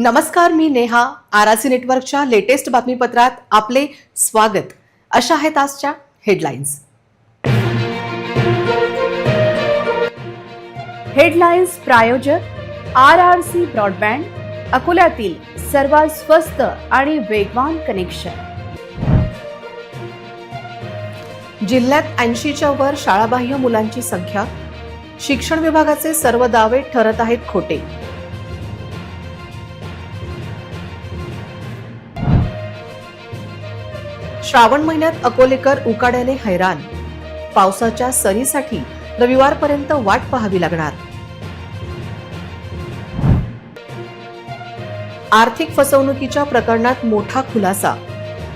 नमस्कार मी नेहा आरासी नेटवर्कच्या लेटेस्ट बातमीपत्रात आपले स्वागत. अशा आहेत आजच्या हेडलाईन्स. हेडलाईन्स प्रायोजक आर आर सी ब्रॉडबँड अकोल्यातील सर्वात स्वस्त आणि वेगवान कनेक्शन. जिल्ह्यात ऐंशीच्या वर शाळाबाह्य मुलांची संख्या शिक्षण विभागाचे सर्व दावे ठरत आहेत खोटे. श्रावण महिन्यात अकोलेकर उकाड्याने हैराण. पावसाच्या सरीसाठी रविवारपर्यंत वाट पाहावी लागणार. आर्थिक फसवणुकीच्या प्रकरणात मोठा खुलासा.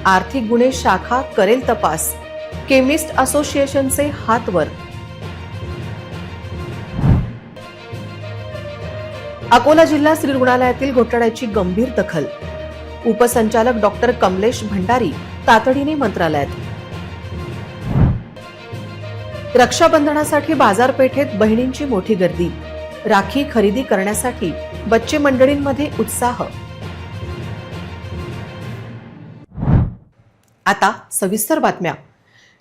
आर्थिक गुन्हे शाखा करेल तपास. केमिस्ट असोसिएशनचे हातवर अकोला जिल्हा स्त्री रुग्णालयातील घोटाळ्याची गंभीर दखल. उपसंचालक डॉक्टर कमलेश भंडारी तातडीने मंत्रालयात. रक्षाबंधनासाठी बाजारपेठेत बहिणींची मोठी गर्दी. राखी खरेदी करण्यासाठी बच्चे मंडळींमध्ये उत्साह. आता सविस्तर बातम्या.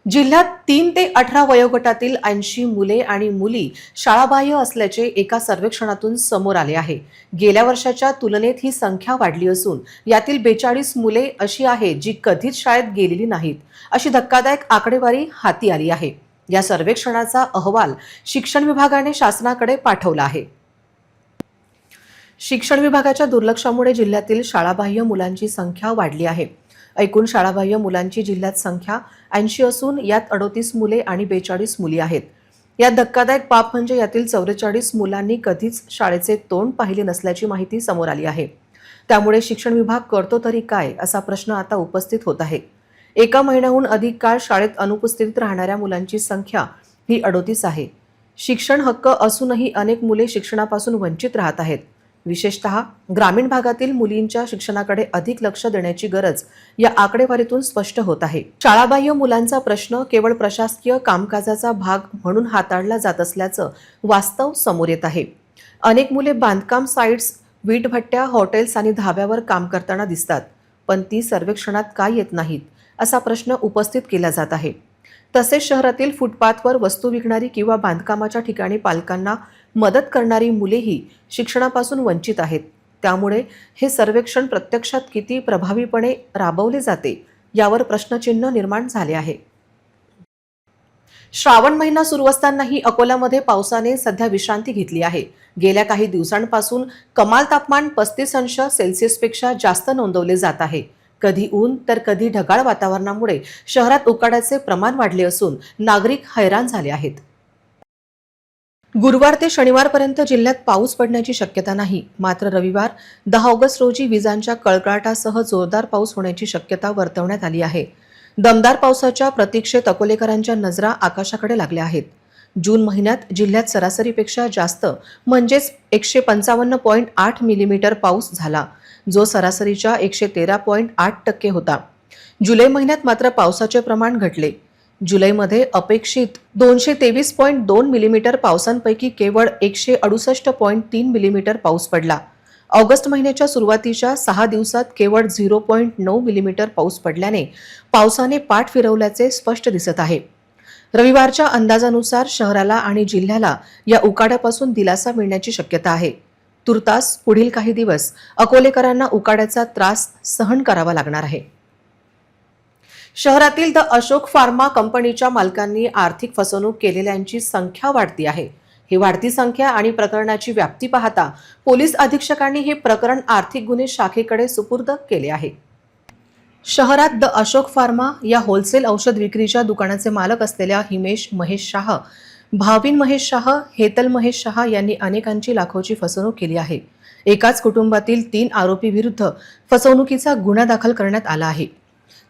जिल्ह्यात तीन ते अठरा वयोगटातील ऐंशी मुले आणि मुली शाळाबाह्य असल्याचे एका सर्वेक्षणातून समोर आले आहे. गेल्या वर्षाच्या तुलनेत ही संख्या वाढली असून यातील बेचाळीस मुले अशी आहेत जी कधीच शाळेत गेलेली नाहीत अशी धक्कादायक आकडेवारी हाती आली आहे. या सर्वेक्षणाचा अहवाल शिक्षण विभागाने शासनाकडे पाठवला आहे. शिक्षण विभागाच्या दुर्लक्षामुळे जिल्ह्यातील शाळाबाह्य मुलांची संख्या वाढली आहे. एकूण शाळाबाह्य मुलांची जिल्ह्यात संख्या ऐंशी असून यात अडोतीस मुले आणि बेचाळीस मुली आहेत. यात धक्कादायक बाब म्हणजे यातील चौवेचाळीस मुलांनी कधीच शाळेचे तोंड पाहिले नसल्याची माहिती समोर आली आहे. त्यामुळे शिक्षण विभाग करतो तरी काय असा प्रश्न आता उपस्थित होत आहे. एका महिन्याहून अधिक काळ शाळेत अनुपस्थित राहणाऱ्या मुलांची संख्या ही अडोतीस आहे. शिक्षण हक्क असूनही अनेक मुले शिक्षणापासून वंचित राहत आहेत. विशेषतः ग्रामीण भागातील मुलींच्या शिक्षणाकडे अधिक लक्ष देण्याची गरज या आकडेवारीतून स्पष्ट होत आहे. शाळाबाह्य मुलांचा प्रश्न केवळ प्रशासकीय कामकाजाचा भाग म्हणून हाताळला जात असल्याचं वास्तव समोर येत आहे. अनेक मुले बांधकाम साईट्स वीटभट्ट्या हॉटेल्स आणि धाब्यावर काम करताना दिसतात पण ती सर्वेक्षणात का येत नाहीत असा प्रश्न उपस्थित केला जात आहे. तसेच शहरातील फुटपाथवर वस्तू विकणारी किंवा बांधकामाच्या ठिकाणी पालकांना मदत करणारी मुलेही शिक्षणापासून वंचित आहेत. त्यामुळे हे सर्वेक्षण प्रत्यक्षात किती प्रभावीपणे राबवले जाते यावर प्रश्नचिन्ह निर्माण झाले आहे. श्रावण महिना सुरू असतानाही अकोल्यामध्ये पावसाने सध्या विश्रांती घेतली आहे. गेल्या काही दिवसांपासून कमाल तापमान पस्तीस अंश सेल्सिअसपेक्षा जास्त नोंदवले जात आहे. कधी ऊन तर कधी ढगाळ वातावरणामुळे शहरात उकाड्याचे प्रमाण वाढले असून नागरिक हैराण झाले आहेत. गुरुवार ते शनिवारपर्यंत जिल्ह्यात पाऊस पडण्याची शक्यता नाही. मात्र रविवार दहा ऑगस्ट रोजी विजांच्या कळकळाटासह जोरदार पाऊस होण्याची शक्यता वर्तवण्यात आली आहे. दमदार पावसाच्या प्रतीक्षेत अकोलेकरांच्या नजरा आकाशाकडे लागल्या आहेत. जून महिन्यात जिल्ह्यात सरासरीपेक्षा जास्त म्हणजेच एकशे पंचावन्न पॉईंट आठ मिलीमीटर पाऊस झाला जो सरासरीच्या एकशे तेरा पॉईंट आठ टक्के होता. जुलै महिन्यात मात्र पावसाचे प्रमाण घटले. जुलैमध्ये अपेक्षित दोनशे तेवीस पॉईंट दोन मिलीमीटर पावसांपैकी केवळ एकशे अडुसष्ट पॉईंट तीन मिलीमीटर पाऊस पडला. ऑगस्ट महिन्याच्या सुरुवातीच्या सहा दिवसात केवळ झिरो पॉईंट नऊ मिलीमीटर पाऊस पडल्याने पावसाने पाठ फिरवल्याचे स्पष्ट दिसत आहे. रविवारच्या अंदाजानुसार शहराला आणि जिल्ह्याला या उकाड्यापासून दिलासा मिळण्याची शक्यता आहे. तुर्तास पुढील काही दिवस अकोलेकरांना उकाड्याचा त्रास सहन करावा लागणार आहे. शहरातील द अशोक फार्मा कंपनीच्या मालकांनी आर्थिक फसवणूक केलेल्यांची संख्या वाढती आहे. ही वाढती संख्या आणि प्रकरणाची व्याप्ती पाहता पोलीस अधीक्षकांनी हे प्रकरण आर्थिक गुन्हे शाखेकडे सुपूर्द केले आहे. शहरात द अशोक फार्मा या होलसेल औषध विक्रीच्या दुकानाचे मालक असलेल्या हिमेश महेश शाह भाविन महेश शाह हेतल महेश शाह यांनी अनेकांची लाखोची फसवणूक केली आहे. एकाच कुटुंबातील तीन आरोपी विरुद्ध फसवणुकीचा गुन्हा दाखल करण्यात आला आहे.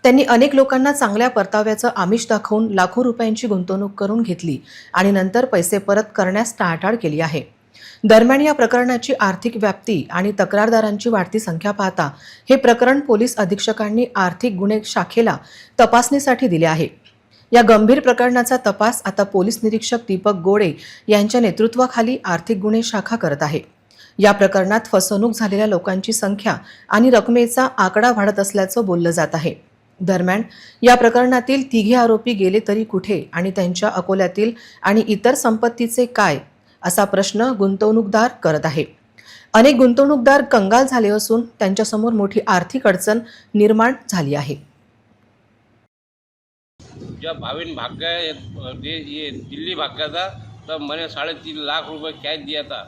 त्यांनी अनेक लोकांना चांगल्या परताव्याचं आमिष दाखवून लाखो रुपयांची गुंतवणूक करून घेतली आणि नंतर पैसे परत करण्यास टाळाटाळ केली आहे. दरम्यान या प्रकरणाची आर्थिक व्याप्ती आणि तक्रारदारांची वाढती संख्या पाहता हे प्रकरण पोलीस अधीक्षकांनी आर्थिक गुन्हे शाखेला तपासणीसाठी दिले आहे. या गंभीर प्रकरणाचा तपास आता पोलीस निरीक्षक दीपक गोडे यांच्या नेतृत्वाखाली आर्थिक गुन्हे शाखा करत आहे. या प्रकरणात फसवणूक झालेल्या लोकांची संख्या आणि रकमेचा आकडा वाढत असल्याचं बोललं जात आहे. दरम्यान या प्रकरणातील तिघे आरोपी गेले तरी कुठे आणि त्यांच्या अकोल्यातील आणि इतर संपत्तीचे काय असा प्रश्न गुंतवणूकदार करत आहे. अनेक गुंतवणूकदार कंगाल झाले असून त्यांच्यासमोर मोठी आर्थिक अडचण निर्माण झाली आहे. जब भाविन भाग गए ये ये दिल्ली भाग गया था तब मैंने साढ़े तीन लाख रुपए कैश दिया था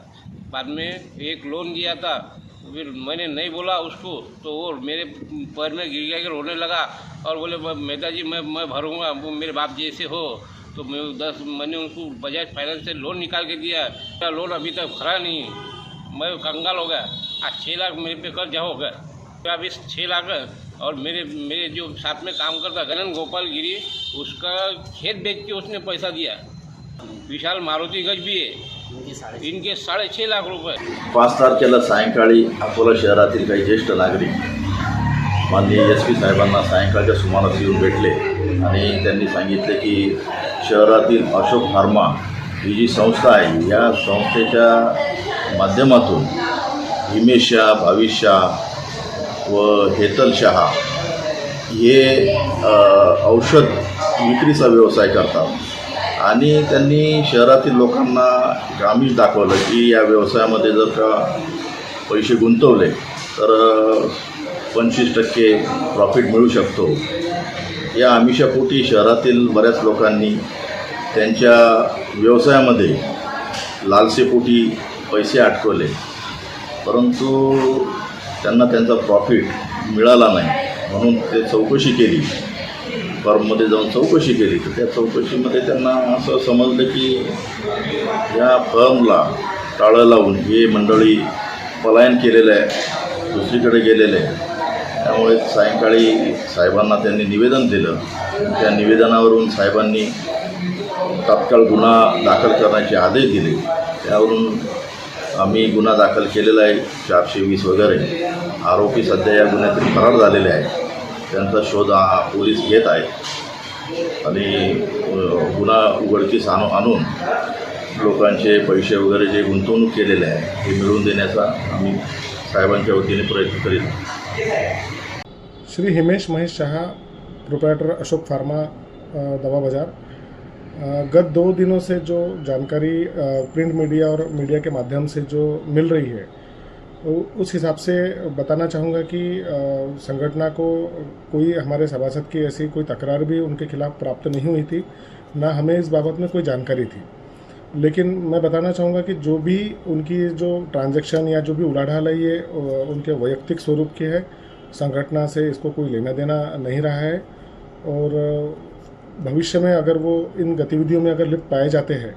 बाद में एक लोन दिया था फिर मैंने नहीं बोला उसको तो वो मेरे पैर में गिर गया के रोने लगा। और बोले मेहता जी मैं मैं भरूँगा, वो मेरे बाप जैसे हो। तो मैं दस, मैंने उनको बजाज फाइनेंस से लोन निकाल के दिया। मेरा लोन अभी तक भरा नहीं। मैं कंगाल हो गया। आज छः लाख मेरे पे कर्जा हो गया। तो अभी छः लाख और मेरे मेरे जो साथ में काम करता गगन गोपाल गिरी, उसका खेत बेच के उसने पैसा दिया। विशाल मारुति गज भी है। इनके साढ़े लाख रुपये पाच तारखेला सायंकाळी अकोला शहरातील काही ज्येष्ठ नागरिक माननीय एस पी साहेबांना सायंकाळच्या सुमारास येऊन भेटले आणि त्यांनी सांगितले की शहरातील अशोक फार्मा ही जी संस्था आहे या संस्थेच्या माध्यमातून हिमेश शाह भाविश शाह व हेतल शहा हे औषध विक्रीचा व्यवसाय करतात. आणि त्यांनी शहरातील लोकांना ग्रामीण दाखवलं की या व्यवसायामध्ये जर का पैसे गुंतवले तर पंचवीस टक्के प्रॉफिट मिळू शकतो. या आमिषापोटी शहरातील बऱ्याच लोकांनी त्यांच्या व्यवसायामध्ये लालसेपोटी पैसे अटकवले. परंतु त्यांना त्यांचा प्रॉफिट मिळाला नाही म्हणून ते चौकशी केली. फर्ममध्ये जाऊन चौकशी केली. तर त्या चौकशीमध्ये त्यांना असं समजलं की या फर्मला टाळं लावून हे मंडळी पलायन केलेलं आहे दुसरीकडे गेलेलं आहे. त्यामुळे सायंकाळी साहेबांना त्यांनी निवेदन दिलं. त्या निवेदनावरून साहेबांनी तात्काळ गुन्हा दाखल करण्याचे आदेश दिले. त्यावरून आम्ही गुन्हा दाखल केलेला आहे चारशे वीस वगैरे. आरोपी सध्या या गुन्ह्यातील फरार झालेले आहेत. त्यांचा शोध पोलीस घेत आहेत. आणि गुन्हा उघडकीस आणू आणून लोकांचे पैसे वगैरे जे गुंतवणूक केलेले आहे ते मिळवून देण्याचा आम्ही साहेबांच्या वतीने प्रयत्न करीत श्री हिमेश महेश शहा प्रोप्राइटर अशोक फार्मा दवा बाज़ार. गत दो दिनों से जो जानकारी प्रिंट मीडिया और मीडिया के माध्यम से जो मिल रही है उस हिसाब से बताना चाहूँगा कि संगठना को कोई हमारे सभासद की ऐसी कोई तकरार भी उनके खिलाफ प्राप्त नहीं हुई थी, ना हमें इस बाबत में कोई जानकारी थी। लेकिन मैं बताना चाहूँगा कि जो भी उनकी जो ट्रांजैक्शन या जो भी उलाढाल है, ये उनके वैयक्तिक स्वरूप की है। संगठना से इसको कोई लेना देना नहीं रहा है। और भविष्य में अगर वो इन गतिविधियों में अगर लिप्त पाए जाते हैं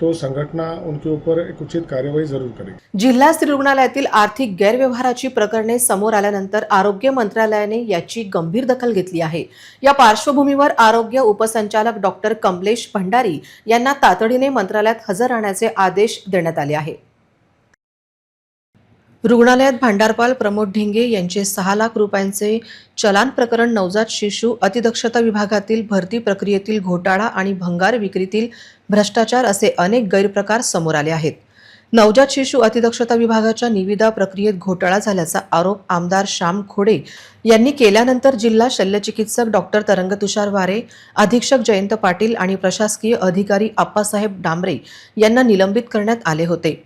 तो संघटना उनके ऊपर एक उचित कार्यवाही ज़रूर करेगी। जिल्हा स्त्री रुग्णालयातील आर्थिक गैरव्यवहाराची प्रकरणे समोर आल्यानंतर आरोग्य मंत्रालयाने याची गंभीर दखल घेतली आहे. या पार्श्वभूमीवर आरोग्य उपसंचालक डॉक्टर कमलेश भंडारी यांना तातडीने मंत्रालयात हजर राहण्याचे आदेश देण्यात आले आहे. रुग्णालयात भांडारपाल प्रमोद ढिंगे यांचे सहा लाख रुपयांचे चलान प्रकरण नवजात शिशु अतिदक्षता विभागातील भरती प्रक्रियेतील घोटाळा आणि भंगार विक्रीतील भ्रष्टाचार असे अनेक गैरप्रकार समोर आले आहेत. नवजात शिशु अतिदक्षता विभागाच्या निविदा प्रक्रियेत घोटाळा झाल्याचा आरोप आमदार श्याम खोडे यांनी केल्यानंतर जिल्हा शल्यचिकित्सक डॉक्टर तरंगतुषार वारे अधीक्षक जयंत पाटील आणि प्रशासकीय अधिकारी आप्पासाहेब डांबरे यांना निलंबित करण्यात आले होते.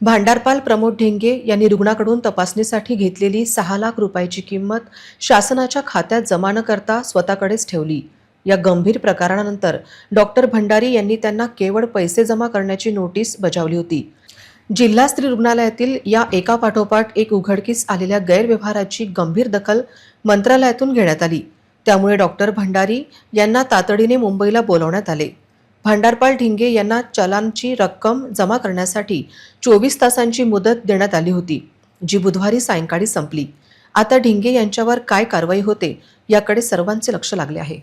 भांडारपाल प्रमोद ढेंगे यांनी रुग्णाकडून तपासणीसाठी घेतलेली सहा लाख रुपयाची किंमत शासनाच्या खात्यात जमा न करता स्वतःकडेच ठेवली. या गंभीर प्रकारानंतर डॉक्टर भंडारी यांनी त्यांना केवळ पैसे जमा करण्याची नोटीस बजावली होती. जिल्हा स्त्री रुग्णालयातील या एका पाठोपाठ एक उघडकीस आलेल्या गैरव्यवहाराची गंभीर दखल मंत्रालयातून घेण्यात आली. त्यामुळे डॉक्टर भंडारी यांना तातडीने मुंबईला बोलवण्यात आले. भांडारपाल ढिंगे यांना चलानची रक्कम जमा करण्यासाठी चोवीस तासांची मुदत देण्यात आली होती जी बुधवारी सायंकाळी संपली. आता ढिंगे यांच्यावर काय कारवाई होते याकडे सर्वांचे लक्ष लागले आहे.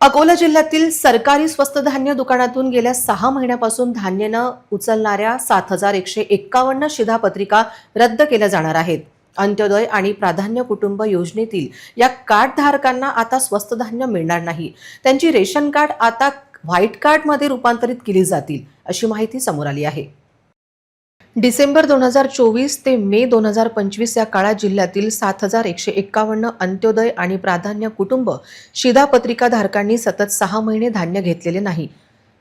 अकोला जिल्ह्यातील सरकारी स्वस्त धान्य दुकानातून गेल्या सहा महिन्यापासून धान्य न उचलणाऱ्या सात हजार एकशे एक्कावन्न शिधापत्रिका रद्द केल्या जाणार आहेत. अंत्योदय आणि प्राधान्य कुटुंब योजनेतील या कार्डधारकांना आता स्वस्त धान्य मिळणार नाही. त्यांची रेशन कार्ड आता व्हाईट कार्डमध्ये रूपांतरित केली जातील अशी माहिती समोर आली आहे. डिसेंबर दोन हजार चोवीस ते मे दोन हजार पंचवीस या काळात जिल्ह्यातील सात हजार एकशे एक्कावन्न अंत्योदय आणि प्राधान्य कुटुंब शिधापत्रिकाधारकांनी सतत सहा महिने धान्य घेतलेले नाही.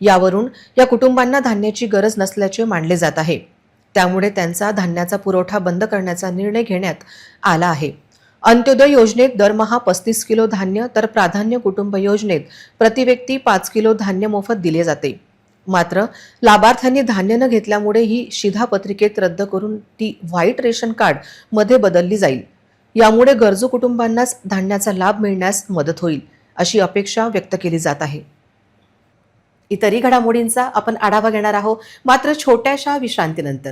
यावरून या कुटुंबांना धान्याची गरज नसल्याचे मानले जात आहे. त्यामुळे त्यांचा धान्याचा पुरवठा बंद करण्याचा निर्णय घेण्यात आला आहे. अंत्योदय योजनेत दरमहा पस्तीस किलो धान्य तर प्राधान्य कुटुंब योजनेत प्रतिव्यक्ती पाच किलो धान्य मोफत दिले जाते. मात्र लाभार्थ्यांनी धान्य न घेतल्यामुळे ही शिधापत्रिकेत रद्द करून ती व्हाईट रेशन कार्डमध्ये बदलली जाईल. यामुळे गरजू कुटुंबांनाच धान्याचा लाभ मिळण्यास मदत होईल अशी अपेक्षा व्यक्त केली जात आहे. इतरही घडामोडींचा आपण आढावा घेणार आहोत मात्र छोट्याशा विश्रांतीनंतर.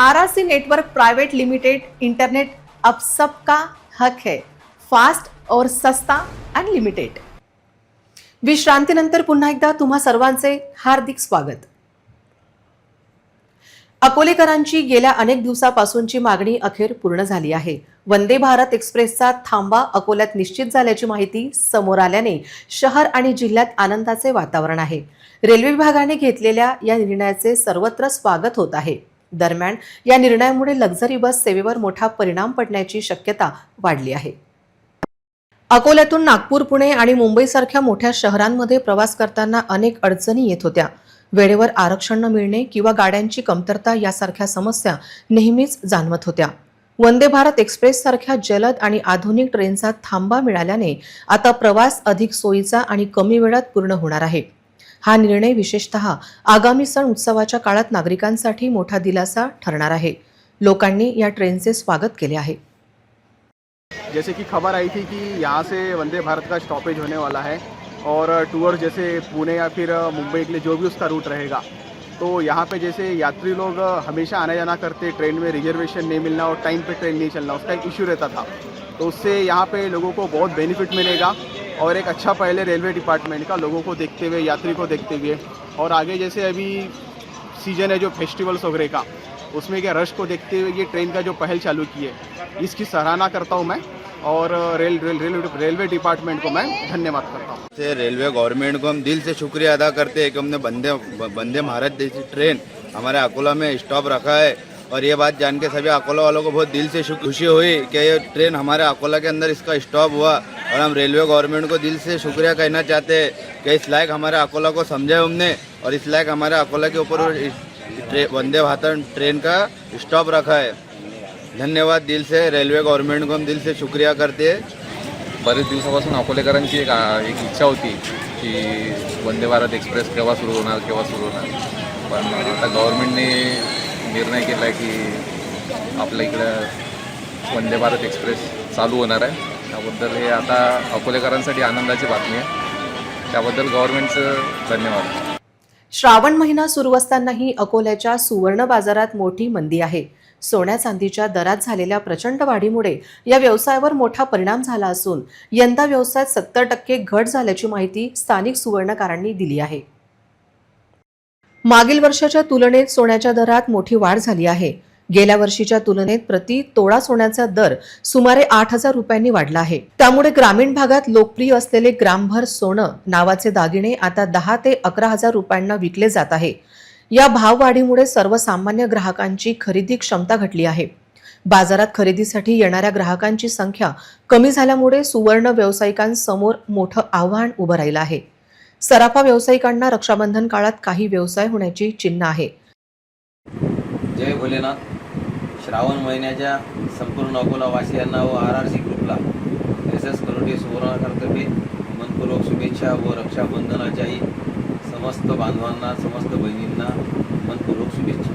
R R C network private limited internet अब सबका हक है फास्ट और सस्ता अनलिमिटेड विश्रांतीनंतर पुन्हा एकदा तुम्हा सर्वांचे हार्दिक स्वागत. अकोलेकरांची गेल्या अनेक दिवसापासूनची मागणी अखेर पूर्ण झाली आहे. वंदे भारत एक्सप्रेसचा थांबा अकोल्यात निश्चित झाल्याची माहिती समोर आल्याने शहर आणि जिल्ह्यात आनंदाचे वातावरण आहे. रेल्वे विभागाने घेतलेल्या या निर्णयाचे सर्वत्र स्वागत होत आहे. दरम्यान या निर्णयामुळे लक्झरी बस सेवेवर मोठा परिणाम पडण्याची शक्यता वाढली आहे. अकोल्यातून नागपूर पुणे आणि मुंबईसारख्या मोठ्या शहरांमध्ये प्रवास करताना अनेक अडचणी येत होत्या. वेळेवर आरक्षण न मिळणे किंवा गाड्यांची कमतरता यासारख्या समस्या नेहमीच जाणवत होत्या. वंदे भारत एक्सप्रेससारख्या जलद आणि आधुनिक ट्रेनचा थांबा मिळाल्याने आता प्रवास अधिक सोयीचा आणि कमी वेळात पूर्ण होणार आहे. हा निर्णय विशेषतः आगामी सण उत्सवाच्या काळात नागरिकांसाठी मोठा दिलासा ठरणार आहे. लोकांनी या ट्रेनचे स्वागत केले आहे. जैसे कि खबर आई थी कि यहाँ से वंदे भारत का स्टॉपेज होने वाला है और टूर जैसे पुणे या फिर मुंबई के लिए जो भी उसका रूट रहेगा तो यहाँ पे जैसे यात्री लोग हमेशा आना जाना करते ट्रेन में रिजर्वेशन नहीं मिलना और टाइम पे ट्रेन नहीं चलना उसका एक इशू रहता था। तो उससे यहाँ पे लोगों को बहुत बेनिफिट मिलेगा और एक अच्छा पहले रेलवे डिपार्टमेंट का लोगों को देखते हुए, यात्री को देखते हुए। और आगे जैसे अभी सीज़न है जो फेस्टिवल्स वगैरह का, उसमें क्या रश को देखते हुए ये ट्रेन का जो पहल चालू की है, इसकी सराहना करता हूँ मैं। और rail rail rail, railway department को मैं धन्यवाद करता हूँ। रेलवे गवर्नमेंट को हम दिल से शुक्रिया अदा करते हैं कि हमने बंदे बंदे भारत जैसी ट्रेन हमारे अकोला में स्टॉप रखा है। और ये बात जान के सभी अकोला वालों को बहुत दिल से खुशी हुई कि ये ट्रेन हमारे अकोला के अंदर इसका स्टॉप हुआ। और हम रेलवे गवर्नमेंट को दिल से शुक्रिया कहना चाहते हैं कि इस लायक हमारे अकोला को समझा हमने और इस लायक हमारे अकोला के ऊपर वंदे भारत ट्रेन का स्टॉप रखा है। धन्यवाद दिल से रेलवे गवर्नमेंट को हम दिल से शुक्रिया करते हैं। बरेच दिवसापासून अकोलेकरांची एक एक इच्छा होती की वंदे भारत एक्सप्रेस केव्हा सुरू होणार, केव्हा सुरू होणार. पण आता गव्हर्नमेंटने निर्णय केला आहे की आपल्या इकडं वंदे भारत एक्सप्रेस चालू होणार आहे. त्याबद्दल हे आता अकोलेकरांसाठी आनंदाची बातमी आहे. त्याबद्दल गव्हर्नमेंटचं धन्यवाद. श्रावण महिना सुरू असतानाही अकोल्याच्या सुवर्ण बाजारात मोठी मंदी आहे. सोन्या चांदीच्या दरात झालेल्या प्रचंड वाढीमुळे या व्यवसायावर मोठा परिणाम झाला असून यंदा व्यवसायात सत्तर टक्के घट झाल्याची माहिती स्थानिक सुवर्णकारांनी दिली आहे. मागील वर्षाच्या तुलनेत सोन्याच्या दरात मोठी वाढ झाली आहे. गेल्या वर्षीच्या तुलनेत प्रति तोळा सोन्याचा दर सुमारे आठ हजार रुपयांनी वाढला आहे. त्यामुळे ग्रामीण भागात लोकप्रिय असलेले ग्रामभर सोनं नावाचे दागिने आता दहा ते अकरा हजार रुपयांना विकले जात आहे. या भाववाढीमुळे सर्वसामान्य ग्राहकांची खरेदी क्षमता घटली आहे. बाजारात खरेदीसाठी येणाऱ्या ग्राहकांची संख्या कमी झाल्यामुळे सुवर्ण व्यावसायिकांसमोर मोठं आव्हान उभं राहिलं आहे. सराफा व्यावसायिकांना रक्षाबंधन काळात काही व्यवसाय होण्याची चिन्ह आहे. जय भोलेनाथ. श्रावण महिन्याच्या संपूर्ण अकोला वासियांना व आर आर सी ग्रुपला एस एस करोटे सुवर्णाकरतर्फे मनपूर्वक शुभेच्छा व रक्षाबंधनाच्याही समस्त बांधवांना समस्त बहिणींना मनपूर्वक शुभेच्छा.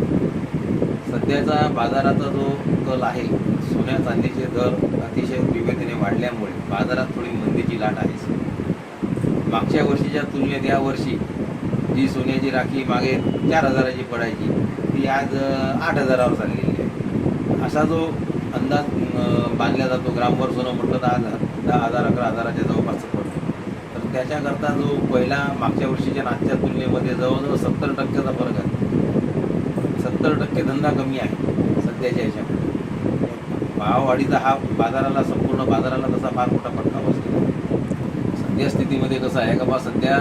सध्याचा बाजाराचा जो कल आहे सोन्या चांदीचे दर अतिशय तीव्रतेने वाढल्यामुळे बाजारात थोडी मंदीची लाट आहे. मागच्या वर्षीच्या तुलनेत या वर्षी जी सोन्याची राखी मागे चार हजाराची पडायची ती आज आठ हजारावर चाललेली आहे. असा जो अंदाज बांधला जातो ग्रामवर सोनं म्हटलं दहा हजार दहा हजार अकरा हजाराच्या जवळपास पडतो. तर त्याच्याकरता जो पहिला मागच्या वर्षीच्या नाचच्या तुलनेमध्ये जवळजवळ सत्तर टक्क्याचा फरक आहे. सत्तर टक्के धंदा कमी आहे सध्याच्या ह्याच्यामध्ये भाववाढीचा हा बाजाराला संपूर्ण बाजाराला तसा फार मोठा फटका बसतो सद्यस्थितीमध्ये कसं आहे का बा सध्या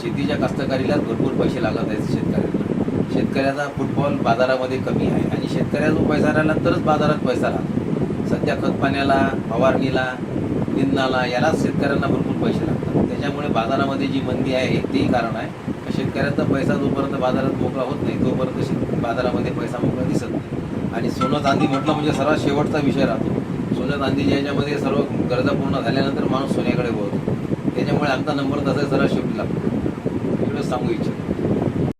शेतीच्या कास्तकारीलाच भरपूर पैसे लागत आहेत शेतकऱ्यांना. शेतकऱ्याचा फुटबॉल बाजारामध्ये कमी आहे आणि शेतकऱ्याचा जो पैसा राहिला तरच बाजारात पैसा राहतो सध्या खत पाण्याला फवारणीला निंदनाला यालाच शेतकऱ्यांना भरपूर पैसे लागतात. त्याच्यामुळे बाजारामध्ये जी मंदी आहे हे तेही कारण आहे. का शेतकऱ्याचा पैसा जोपर्यंत बाजारात मोकळा होत नाही तोपर्यंत शेत बाजारामध्ये पैसा मोकळा दिसत नाही. आणि सोनं चांदी म्हटलं म्हणजे सर्वात शेवटचा विषय राहतो. सोनं चांदीच्या याच्यामध्ये सर्व गरजा पूर्ण झाल्यानंतर माणूस सोन्याकडे बोलतो त्याच्यामुळे आमचा नंबर तसा शेवटी लागतो एवढंच सांगू इच्छितो.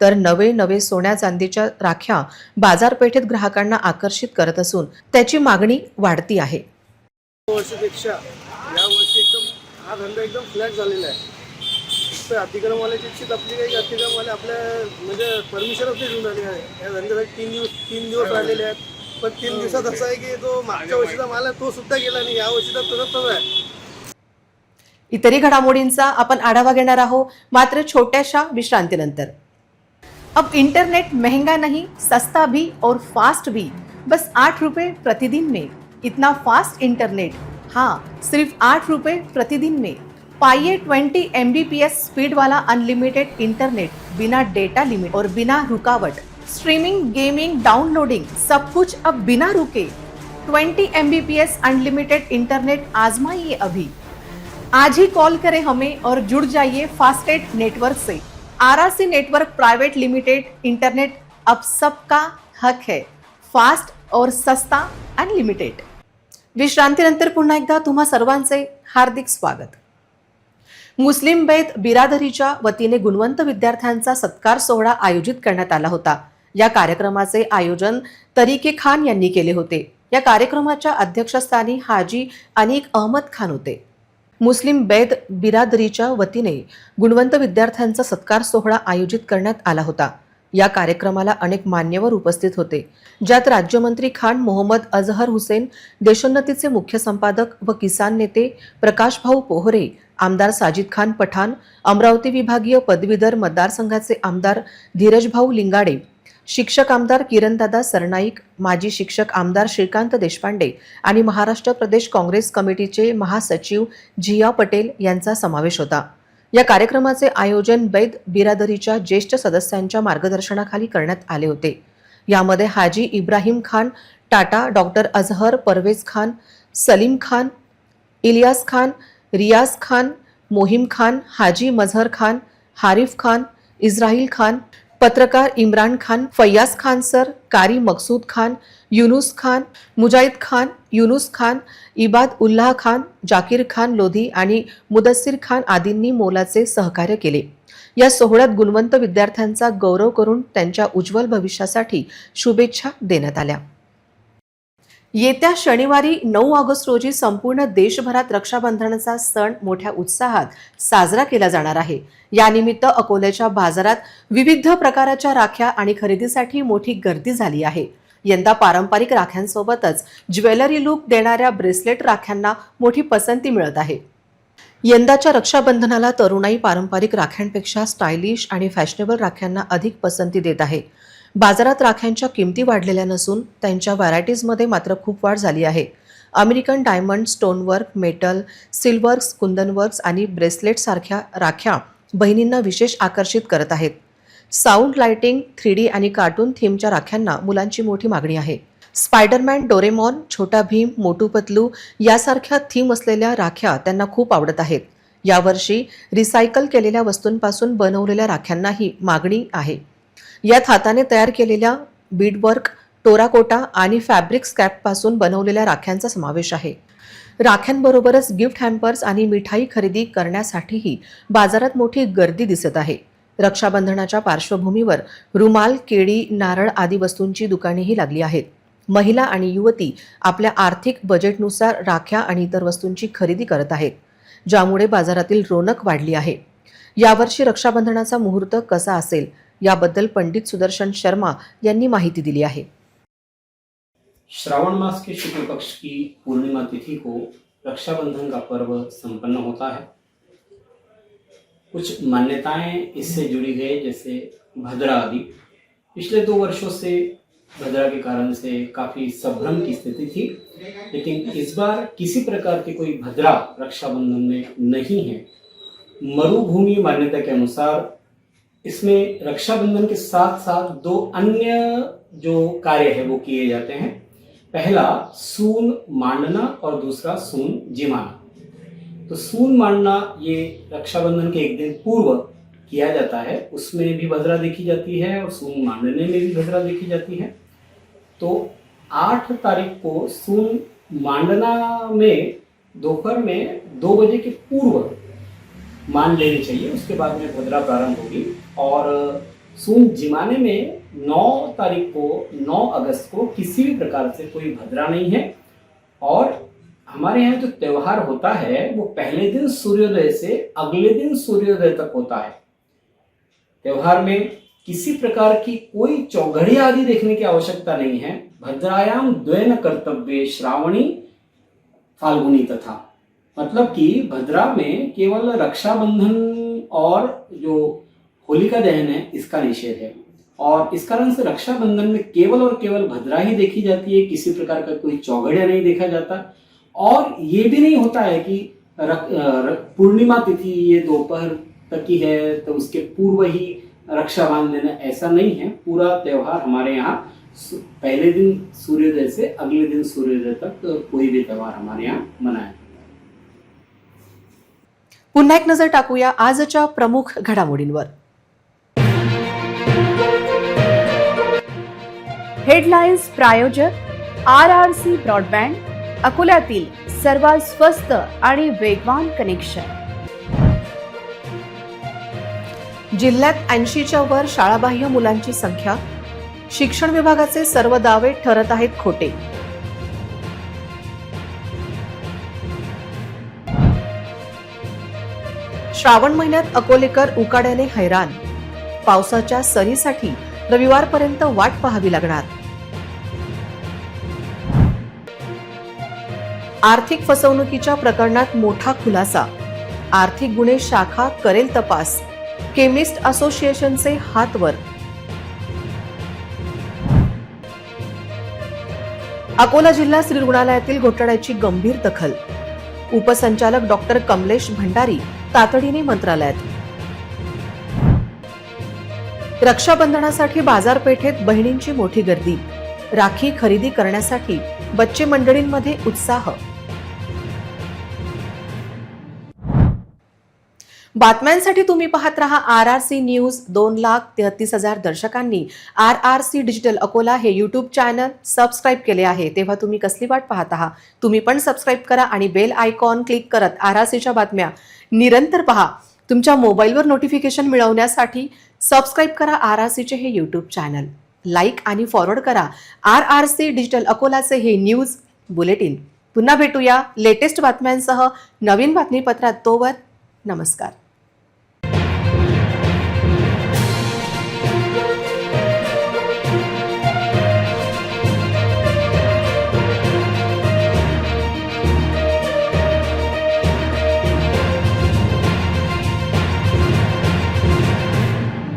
तर नवे नवे सोन्या चांदीच्या राख्या बाजारपेठेत ग्राहकांना आकर्षित करत असून त्याची मागणी वाढती आहे. वर्षीपेक्षा या वर्षी एकदम हा धंदा एकदम फ्लॅट झालेला आहे. फक्त अतिक्रमवाल्याची इच्छित आपली काही अतिक्रमवाले आपल्या म्हणजे परमिशनच नाही देऊन राहिली आहे या धंद्यासाठी तीन दिवस तीन दिवस राहिलेले आहेत. पण तीन दिवसात असं आहे की जो मागच्या वर्षीचा माल आहे तो सुद्धा गेला नाही. या वर्षीचा तसंच तसं आहे. इतरही घडामोडींचा आपण आढावा घेणार आहोत मात्र छोट्याशा विश्रांतीनंतर. अब इंटरनेट महंगा नहीं सस्ता भी और फास्ट भी. बस आठ रुपये प्रतिदिन में. इतना फास्ट इंटरनेट हाँ सिर्फ आठ रुपये प्रतिदिन में. पाइए twenty M B P S speed वाला अनलिमिटेड इंटरनेट बिना डेटा लिमिट और बिना रुकावट. स्ट्रीमिंग गेमिंग डाउनलोडिंग सब कुछ अब बिना रुके. Twenty M B P S unlimited internet आजमाइए अभी. आज ही कॉल करें हमें और जुड़ जाइए फास्टेट नेटवर्क से। RRC network private limited internet अब सबका हक है। फास्ट और सस्ता अनलिमिटेड विश्रांतीनंतर पुन्हा एकदा तुम्हा सर्वांचे हार्दिक स्वागत। मुस्लिम बैत बिरादरीच्या वतीने गुणवंत विद्यार्थ्यांचा सत्कार सोहळा आयोजित करण्यात आला होता। या कार्यक्रमाचे आयोजन तरीके खान यांनी केले होते। या कार्यक्रमाच्या अध्यक्षस्थानी हाजी अनिक अहमद खान होते। मुस्लिम बैद बिरादरीच्या वतीने गुणवंत विद्यार्थ्यांचा सत्कार सोहळा आयोजित करण्यात आला होता. या कार्यक्रमाला अनेक मान्यवर उपस्थित होते. ज्यात राज्यमंत्री खान मोहम्मद अजहर हुसेन देशोन्नतीचे मुख्य संपादक व किसान नेते प्रकाशभाऊ पोहरे आमदार साजिद खान पठाण अमरावती विभागीय पदवीधर मतदारसंघाचे आमदार धीरजभाऊ लिंगाडे शिक्षक आमदार किरणदादा सरनाईक माजी शिक्षक आमदार श्रीकांत देशपांडे आणि महाराष्ट्र प्रदेश काँग्रेस कमिटीचे महासचिव झिया पटेल यांचा समावेश होता. या कार्यक्रमाचे आयोजन बैद बिरादरीच्या ज्येष्ठ सदस्यांच्या मार्गदर्शनाखाली करण्यात आले होते. यामध्ये हाजी इब्राहिम खान टाटा डॉक्टर अझहर परवेज खान सलीम खान इलियास खान रियाज खान मोहिम खान हाजी मझहर खान हारिफ खान इस्राईल खान पत्रकार इम्रान खान फय्याज खान सर कारी मकसूद खान युनुस खान मुजाहिद खान युनुस खान इबाद उल्लाह खान जाकीर खान लोधी आणि मुदस्सीर खान आदींनी मोलाचे सहकार्य केले. या सोहळ्यात गुणवंत विद्यार्थ्यांचा गौरव करून त्यांच्या उज्ज्वल भविष्यासाठी शुभेच्छा देण्यात आल्या. येत्या शनिवारी नऊ ऑगस्ट रोजी संपूर्ण देशभरात रक्षाबंधनाचा सण मोठ्या उत्साहात साजरा केला जाणार आहे. यानिमित्त अकोल्याच्या बाजारात विविध प्रकाराच्या राख्या आणि खरेदीसाठी मोठी गर्दी झाली आहे. यंदा पारंपरिक राख्यांसोबतच ज्वेलरी लुक देणाऱ्या ब्रेसलेट राख्यांना मोठी पसंती मिळत आहे. यंदाच्या रक्षाबंधनाला तरुणाई पारंपरिक राख्यांपेक्षा स्टायलिश आणि फॅशनेबल राख्यांना अधिक पसंती देत आहे. बाजारात राख्यांच्या किमती वाढलेल्या नसून त्यांच्या व्हरायटीजमध्ये मात्र खूप वाढ झाली आहे. American diamond stonework metal silverworks कुंदनवर्क्स आणि ब्रेसलेटसारख्या राख्या बहिणींना विशेष आकर्षित करत आहेत. साऊंड लाइटिंग थ्री डी आणि कार्टून थीमच्या राख्यांना मुलांची मोठी मागणी आहे. स्पायडरमॅन डोरेमॉन छोटा भीम मोटू पतलू यासारख्या थीम असलेल्या राख्या त्यांना खूप आवडत आहेत. यावर्षी रिसायकल केलेल्या वस्तूंपासून बनवलेल्या राख्यांनाही मागणी आहे. यात हाताने तयार केलेल्या बीडवर्क टोराकोटा आणि फॅब्रिक स्कॅपपासून बनवलेल्या राख्यांचा समावेश आहे. राख्यांबरोबरच गिफ्ट हॅम्पर्स आणि मिठाई खरेदी करण्यासाठीही बाजारात मोठी गर्दी दिसत आहे. रक्षाबंधनाच्या पार्श्वभूमीवर रुमाल केळी नारळ आदी वस्तूंची दुकानेही लागली आहेत. महिला आणि युवती आपल्या आर्थिक बजेटनुसार राख्या आणि इतर वस्तूंची खरेदी करत आहेत ज्यामुळे बाजारातील रोनक वाढली आहे. यावर्षी रक्षाबंधनाचा मुहूर्त कसा असेल याबद्दल पंडित सुदर्शन शर्मा यांनी माहिती दिली आहे. श्रावण मास के शुक्ल पक्ष की पूर्णिमा तिथि को रक्षाबंधन का पर्व संपन्न होता है। कुछ मान्यताएँ इससे जुड़ी गई, जैसे भद्रा आदि। पिछले दो वर्षों से भद्रा के कारण से काफ़ी संभ्रम की स्थिति थी, लेकिन इस बार किसी प्रकार की कोई भद्रा रक्षाबंधन में नहीं है। मरुभूमि मान्यता के अनुसार इसमें रक्षाबंधन के साथ साथ दो अन्य जो कार्य है, वो किए जाते हैं। पहला, सून मांडना और दूसरा, सून जिमाना। तो सून मांडना ये रक्षाबंधन के एक दिन पूर्व किया जाता है। उसमें भी भद्रा देखी जाती है और सून मांडने में भी भद्रा देखी जाती है। तो आठ तारीख को सून मांडना में दोपहर में दो बजे के पूर्व मान लेनी चाहिए, उसके बाद में भद्रा प्रारंभ होगी। और सून जिमाने में 9 तारीख को 9 अगस्त को किसी भी प्रकार से कोई भद्रा नहीं है। और हमारे यहाँ जो त्योहार होता है, वो पहले दिन सूर्योदय से अगले दिन सूर्योदय तक होता है। त्योहार में किसी प्रकार की कोई चौघड़ी आदि देखने की आवश्यकता नहीं है। भद्रायाम द्वैन कर्तव्य श्रावणी, फाल्गुनी तथा। मतलब कि भद्रा में केवल रक्षाबंधन और जो होलिका दहन है, इसका निषेध है। और इस कारण से रक्षाबंधन में केवल और केवल भद्रा ही देखी जाती है, किसी प्रकार का कोई चौगड़िया नहीं देखा जाता। और ये भी नहीं होता है कि पूर्णिमा तिथि ये दोपहर तक की है तो उसके पूर्व ही रक्षा बाँध लेना ऐसा नहीं है। पूरा त्योहार हमारे यहाँ पहले दिन सूर्योदय से अगले दिन सूर्योदय तक तो कोई भी त्योहार हमारे यहाँ मनाया है पुन्हा एक नजर टाकूया आजच्या प्रमुख घडामोडींवर. हेडलाईन्स प्रायोजक आर आर सी ब्रॉडबँड अकोल्यातील सर्वात स्वस्त आणि वेगवान कनेक्शन. जिल्ह्यात ऐंशीच्या वर शाळाबाह्य मुलांची संख्या शिक्षण विभागाचे सर्व दावे ठरत आहेत खोटे. श्रावण महिन्यात अकोलेकर उकाड्याने हैराण. पावसाच्या सरीसाठी रविवारपर्यंत वाट पाहावी लागणार. आर्थिक फसवणुकीच्या प्रकरणात मोठा खुलासा. आर्थिक गुन्हे शाखा करेल तपास. केमिस्ट असोसिएशनचे हातवर अकोला जिल्हा स्त्री रुग्णालयातील घोटाळ्याची गंभीर दखल. उपसंचालक डॉक्टर कमलेश भंडारी तातडीने मंत्रालयात. रक्षाबंधनासाठी बाजारपेठेत बहिणींची मोठी गर्दी. राखी खरेदी करण्यासाठी बच्चे मंडळींमध्ये उत्साह. बातम्यांसाठी तुम्ही पाहत रहा आर आर सी न्यूज दोन लाख तेहतीस हजार दर्शकांनी. R R C digital Akola हे यूट्यूब चॅनल सबस्क्राईब केले आहे. तेव्हा तुम्ही कसली वाट पाहत आहात? तुम्ही पण सबस्क्राईब करा आणि बेल आयकॉन क्लिक करत आर आर सीच्या बातम्या. निरंतर पहा. तुमच्या मोबाईलवर नोटिफिकेशन मिळवण्यासाठी सबस्क्राईब करा आर आर सीचे हे यूट्यूब चॅनल लाईक आणि फॉरवर्ड करा. आर आर सी डिजिटल अकोलाचे हे न्यूज बुलेटिन पुन्हा भेटूया लेटेस्ट बातम्यांसह नवीन बातमीपत्रात तोवर नमस्कार.